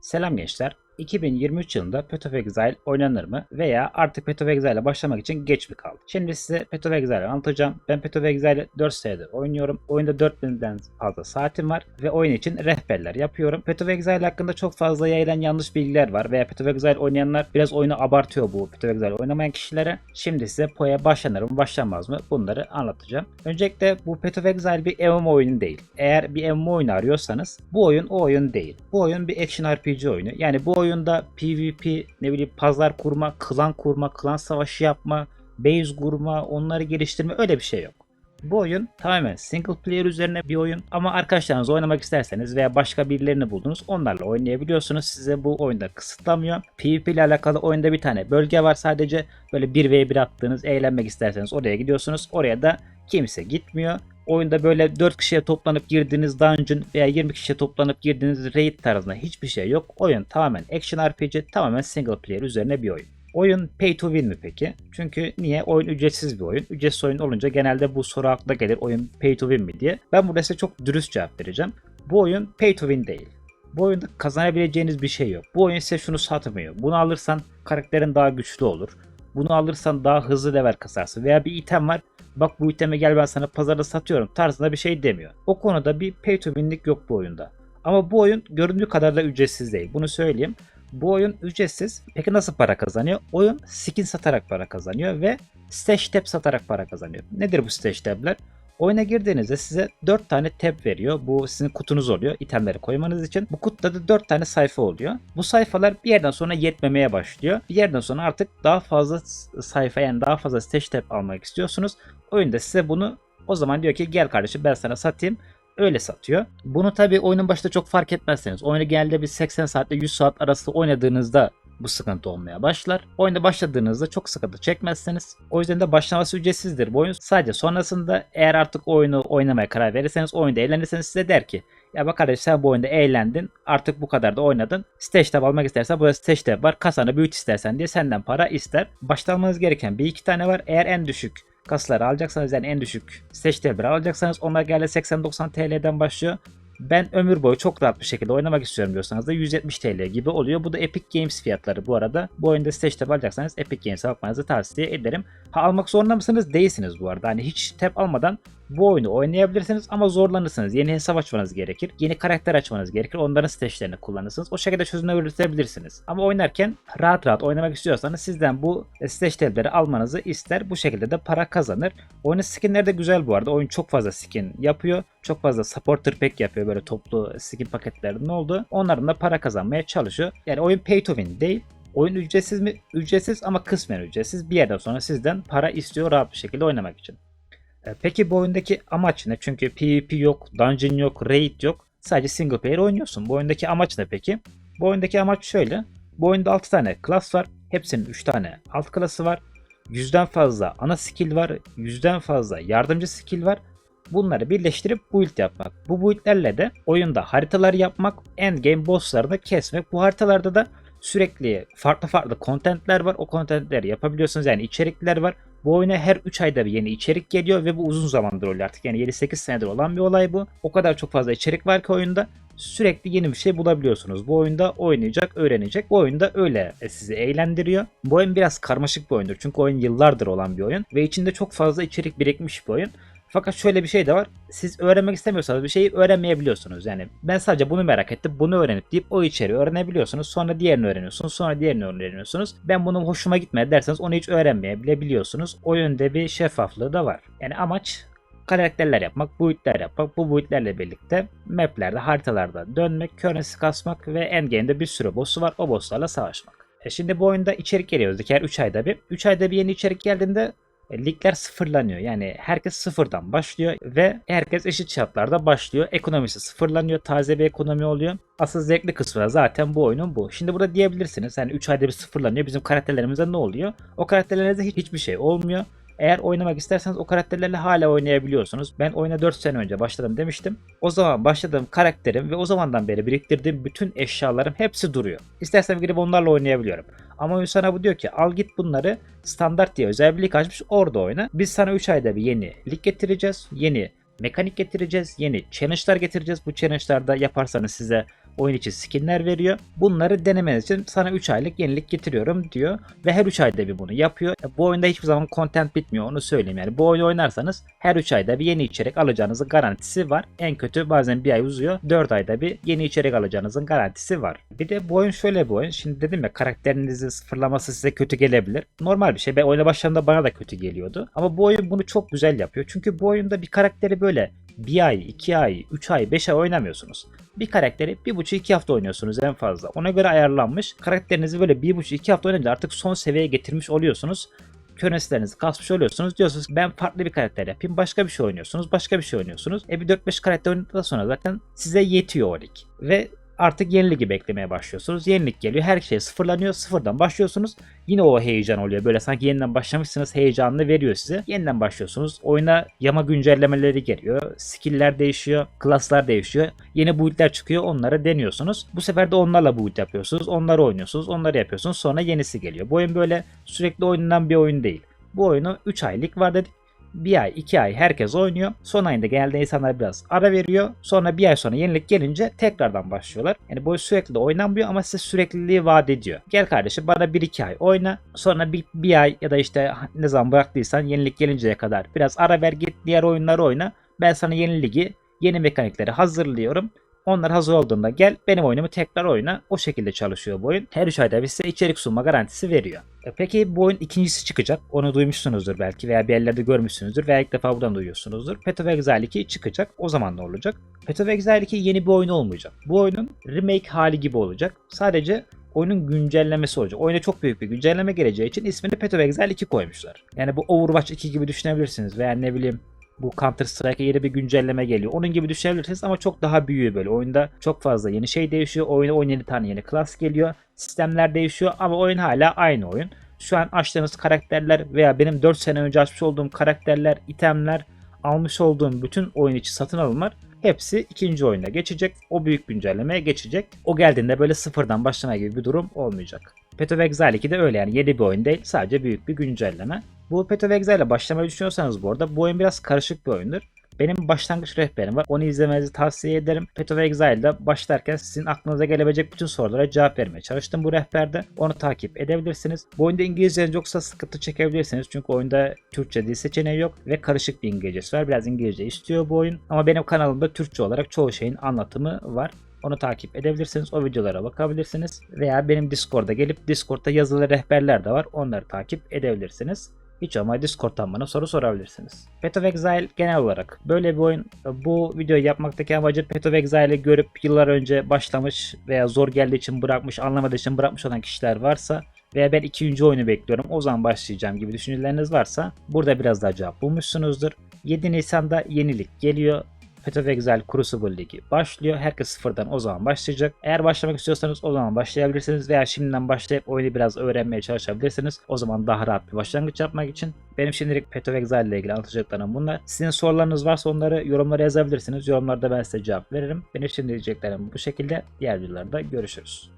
Selam gençler. 2023 yılında Path of Exile oynanır mı? Veya artık Path of Exile'e başlamak için geç mi kaldı? Şimdi size Path of Exile'i anlatacağım. Ben Path of Exile'i 4 senedir oynuyorum. Oyunda 4000'den fazla saatim var ve oyun için rehberler yapıyorum. Path of Exile hakkında çok fazla yayılan yanlış bilgiler var veya Path of Exile oynayanlar biraz oyunu abartıyor bu Path of Exile oynamayan kişilere. Şimdi size PoE'ye başlanır mı başlanmaz mı bunları anlatacağım. Öncelikle bu Path of Exile bir MMO oyunu değil. Eğer bir MMO oyunu arıyorsanız bu oyun o oyun değil. Bu oyun bir action RPG oyunu. Yani bu oyunda PvP, ne bileyim pazar kurma, klan kurma, klan savaşı yapma, base kurma, onları geliştirme öyle bir şey yok. Bu oyun tamamen single player üzerine bir oyun ama arkadaşlarınızla oynamak isterseniz veya başka birilerini buldunuz onlarla oynayabiliyorsunuz. Size bu oyunda kısıtlamıyor. PvP ile alakalı oyunda bir tane bölge var sadece böyle 1v1 attığınız eğlenmek isterseniz oraya gidiyorsunuz. Oraya da kimse gitmiyor. Oyunda böyle 4 kişiye toplanıp girdiğiniz dungeon veya 20 kişiye toplanıp girdiğiniz raid tarzında hiçbir şey yok. Oyun tamamen action RPG, tamamen single player üzerine bir oyun. Oyun pay to win mi peki? Çünkü niye? Oyun ücretsiz bir oyun. Ücretsiz oyun olunca genelde bu soru akla gelir oyun pay to win mi diye. Ben burada size çok dürüst cevap vereceğim. Bu oyun pay to win değil. Bu oyunda kazanabileceğiniz bir şey yok. Bu oyun size şunu satmıyor. Bunu alırsan karakterin daha güçlü olur. Bunu alırsan daha hızlı level kasarsın. Veya bir item var. Bak bu itemi gel ben sana pazarda satıyorum tarzında bir şey demiyor. O konuda bir pay to win'lik yok bu oyunda. Ama bu oyun göründüğü kadar da ücretsiz değil. Bunu söyleyeyim. Bu oyun ücretsiz. Peki nasıl para kazanıyor? Oyun skin satarak para kazanıyor ve stash tab satarak para kazanıyor. Nedir bu stash tab'ler? Oyuna girdiğinizde size 4 tane tab veriyor. Bu sizin kutunuz oluyor itemleri koymanız için. Bu kutuda da 4 tane sayfa oluyor. Bu sayfalar bir yerden sonra yetmemeye başlıyor. Bir yerden sonra artık daha fazla sayfa yani daha fazla stash tab almak istiyorsunuz. Oyunda size bunu o zaman diyor ki gel kardeşim ben sana satayım öyle satıyor. Bunu tabi oyunun başında çok fark etmezseniz oyunu genelde bir 80 saatle 100 saat arası oynadığınızda bu sıkıntı olmaya başlar. Oyunda başladığınızda çok sıkıntı çekmezseniz o yüzden de başlaması ücretsizdir bu oyun. Sadece sonrasında eğer artık oyunu oynamaya karar verirseniz oyunda eğlenirseniz size der ki ya bak kardeş sen bu oyunda eğlendin artık bu kadar da oynadın. Stage tab almak istersen burada stage tab var kasanı büyüt istersen diye senden para ister. Başta almanız gereken bir iki tane var. Eğer en düşük kasları alacaksanız yani en düşük tab'leri alacaksanız onlar genelde 80-90 TL'den başlıyor. Ben ömür boyu çok rahat bir şekilde oynamak istiyorum diyorsanız da 170 TL gibi oluyor. Bu da Epic Games fiyatları bu arada. Bu oyunda stage alacaksanız Epic Games'e bakmanızı tavsiye ederim. Ha almak zorunda mısınız? Değilsiniz bu arada. Hani hiç tab almadan bu oyunu oynayabilirsiniz ama zorlanırsınız. Yeni hesap açmanız gerekir. Yeni karakter açmanız gerekir. Onların stage'lerini kullanırsınız. O şekilde çözüme üretebilirsiniz. Ama oynarken rahat rahat oynamak istiyorsanız sizden bu stage tab'leri almanızı ister. Bu şekilde de para kazanır. Oyunun skinleri de güzel bu arada. Oyun çok fazla skin yapıyor. Çok fazla supporter pack yapıyor böyle toplu skin paketlerinin oldu. Onların da para kazanmaya çalışıyor. Yani oyun pay to win değil. Oyun ücretsiz mi? Ücretsiz ama kısmen ücretsiz. Bir yerden sonra sizden para istiyor rahat bir şekilde oynamak için. E, Peki bu oyundaki amaç ne? Çünkü PvP yok, dungeon yok, raid yok. Sadece single player oynuyorsun. Bu oyundaki amaç ne peki? Bu oyundaki amaç şöyle. Bu oyunda 6 tane class var. Hepsinin 3 tane alt klası var. Yüzden fazla ana skill var. Yüzden fazla yardımcı skill var. Bunları birleştirip build yapmak. Bu buildlerle de oyunda haritalar yapmak, endgame bosslarını kesmek. Bu haritalarda da sürekli farklı farklı kontentler var. O kontentleri yapabiliyorsunuz. Yani içerikler var. Bu oyuna her 3 ayda bir yeni içerik geliyor ve bu uzun zamandır oluyor artık. Yani 7-8 senedir olan bir olay bu. O kadar çok fazla içerik var ki oyunda sürekli yeni bir şey bulabiliyorsunuz. Bu oyunda oynayacak, öğrenecek. Bu oyunda öyle sizi eğlendiriyor. Bu oyun biraz karmaşık bir oyundur. Çünkü oyun yıllardır olan bir oyun ve içinde çok fazla içerik birikmiş bir oyun. Fakat şöyle bir şey de var. Siz öğrenmek istemiyorsanız bir şeyi öğrenmeyebiliyorsunuz. Yani ben sadece bunu merak ettim, bunu öğrenip deyip o içeriği öğrenebiliyorsunuz. Sonra diğerini öğreniyorsunuz, sonra diğerini öğreniyorsunuz. Ben bunun hoşuma gitmedi derseniz onu hiç öğrenmeyebiliyorsunuz. O yönde bir şeffaflığı da var. Yani amaç karakterler yapmak, build'ler yapmak, bu build'lerle birlikte maplerde, haritalarda dönmek, currency kasmak ve endgame'de bir sürü boss'u var. O boss'larla savaşmak. E şimdi bu oyunda içerik geliyor her 3 ayda bir. 3 ayda bir yeni içerik geldiğinde ligler sıfırlanıyor. Yani herkes sıfırdan başlıyor ve herkes eşit şartlarda başlıyor. Ekonomisi sıfırlanıyor. Taze bir ekonomi oluyor. Asıl zevkli kısmı zaten bu oyunun bu. Şimdi burada diyebilirsiniz hani 3 ayda bir sıfırlanıyor. Bizim karakterlerimize ne oluyor? O karakterlerinizde hiç, hiçbir şey olmuyor. Eğer oynamak isterseniz o karakterlerle hala oynayabiliyorsunuz. Ben oyuna 4 sene önce başladım demiştim. O zaman başladığım karakterim ve o zamandan beri biriktirdiğim bütün eşyalarım hepsi duruyor. İstersem girip onlarla oynayabiliyorum. Ama sana bu diyor ki al git bunları standart diye özel bir lig açmış orada oyna. Biz sana 3 ayda bir yeni lig getireceğiz. Yeni mekanik getireceğiz. Yeni challenge'lar getireceğiz. Bu challenge'larda yaparsanız size oyun içi skinler veriyor. Bunları denemeniz için sana 3 aylık yenilik getiriyorum diyor. Ve her 3 ayda bir bunu yapıyor. E, Bu oyunda hiçbir zaman content bitmiyor onu söyleyeyim. Yani bu oyunu oynarsanız her 3 ayda bir yeni içerik alacağınızın garantisi var. En kötü bazen bir ay uzuyor. 4 ayda bir yeni içerik alacağınızın garantisi var. Bir de bu oyun şöyle bir oyun. Şimdi dedim ya karakterinizi sıfırlaması size kötü gelebilir. Normal bir şey. Ben oyuna başladığımda bana da kötü geliyordu. Ama bu oyun bunu çok güzel yapıyor. Çünkü bu oyunda bir karakteri böyle bir ay, iki ay, üç ay, beş ay oynamıyorsunuz. Bir karakteri bir buçuk iki hafta oynuyorsunuz en fazla. Ona göre ayarlanmış. Karakterinizi böyle bir buçuk iki hafta oynayınca artık son seviyeye getirmiş oluyorsunuz. Köneslerinizi kasmış oluyorsunuz. Diyorsunuz ki ben farklı bir karakter yapayım. Başka bir şey oynuyorsunuz. Başka bir şey oynuyorsunuz. E bir 4-5 karakter oynadıktan sonra zaten size yetiyor o lig. Ve artık yeni ligi beklemeye başlıyorsunuz. Yenilik geliyor. Her şey sıfırlanıyor. Sıfırdan başlıyorsunuz. Yine o heyecan oluyor. Böyle sanki yeniden başlamışsınız heyecanını veriyor size. Yeniden başlıyorsunuz. Oyuna yama güncellemeleri geliyor. Skill'ler değişiyor. Klaslar değişiyor. Yeni build'ler çıkıyor. Onları deniyorsunuz. Bu sefer de onlarla build yapıyorsunuz. Onları oynuyorsunuz. Onları yapıyorsunuz. Sonra yenisi geliyor. Bu oyun böyle sürekli oynanan bir oyun değil. Bu oyunu 3 aylık var dedik. Bir ay, iki ay herkes oynuyor. Son ayında genelde insanlar biraz ara veriyor. Sonra bir ay sonra yenilik gelince tekrardan başlıyorlar. Yani bu sürekli de oynanmıyor ama size sürekliliği vaat ediyor. Gel kardeşim bana bir iki ay oyna. Sonra bir, bir ay ya da işte ne zaman bıraktıysan yenilik gelinceye kadar biraz ara ver git diğer oyunları oyna. Ben sana yeni ligi, yeni mekanikleri hazırlıyorum. Onlar hazır olduğunda gel benim oyunumu tekrar oyna. O şekilde çalışıyor bu oyun. Her 3 ayda bir size içerik sunma garantisi veriyor. E Peki bu oyun ikincisi çıkacak. Onu duymuşsunuzdur belki veya bir yerlerde görmüşsünüzdür veya ilk defa buradan duyuyorsunuzdur. Path of Exile 2 çıkacak. O zaman ne olacak? Path of Exile 2 yeni bir oyun olmayacak. Bu oyunun remake hali gibi olacak. Sadece oyunun güncellemesi olacak. Oyuna çok büyük bir güncelleme geleceği için ismini Path of Exile 2 koymuşlar. Yani bu Overwatch 2 gibi düşünebilirsiniz veya ne bileyim bu Counter Strike'a yeni bir güncelleme geliyor. Onun gibi düşünebilirsiniz ama çok daha büyüyor böyle. Oyunda çok fazla yeni şey değişiyor. Oyuna 17 tane yeni klas geliyor. Sistemler değişiyor ama oyun hala aynı oyun. Şu an açtığınız karakterler veya benim 4 sene önce açmış olduğum karakterler, itemler, almış olduğum bütün oyun içi satın alımlar hepsi ikinci oyuna geçecek. O büyük güncellemeye geçecek. O geldiğinde böyle sıfırdan başlama gibi bir durum olmayacak. Path of Exile 2 de öyle yani yeni bir oyun değil sadece büyük bir güncelleme. Bu Path of ile başlamayı düşünüyorsanız bu arada bu oyun biraz karışık bir oyundur. Benim başlangıç rehberim var. Onu izlemenizi tavsiye ederim. Path of Exile'da başlarken sizin aklınıza gelebilecek bütün sorulara cevap vermeye çalıştım bu rehberde. Onu takip edebilirsiniz. Bu oyunda İngilizceniz yoksa sıkıntı çekebilirsiniz. Çünkü oyunda Türkçe dil seçeneği yok ve karışık bir İngilizcesi var. Biraz İngilizce istiyor bu oyun. Ama benim kanalımda Türkçe olarak çoğu şeyin anlatımı var. Onu takip edebilirsiniz. O videolara bakabilirsiniz. Veya benim Discord'a gelip Discord'da yazılı rehberler de var. Onları takip edebilirsiniz. Hiç ama Discord'dan bana soru sorabilirsiniz. Path of Exile genel olarak böyle bir oyun. Bu videoyu yapmaktaki amacı Path of Exile'i görüp yıllar önce başlamış veya zor geldiği için bırakmış, anlamadığı için bırakmış olan kişiler varsa veya ben ikinci oyunu bekliyorum o zaman başlayacağım gibi düşünceleriniz varsa burada biraz daha cevap bulmuşsunuzdur. 7 Nisan'da yenilik geliyor. Path of Exile Crucible Ligi başlıyor. Herkes sıfırdan o zaman başlayacak. Eğer başlamak istiyorsanız o zaman başlayabilirsiniz veya şimdiden başlayıp oyunu biraz öğrenmeye çalışabilirsiniz. O zaman daha rahat bir başlangıç yapmak için. Benim şimdilik Path of Exile ile ilgili anlatacaklarım bunlar. Sizin sorularınız varsa onları yorumlara yazabilirsiniz. Yorumlarda ben size cevap veririm. Benim şimdi diyeceklerim bu şekilde. Diğer videolarda görüşürüz.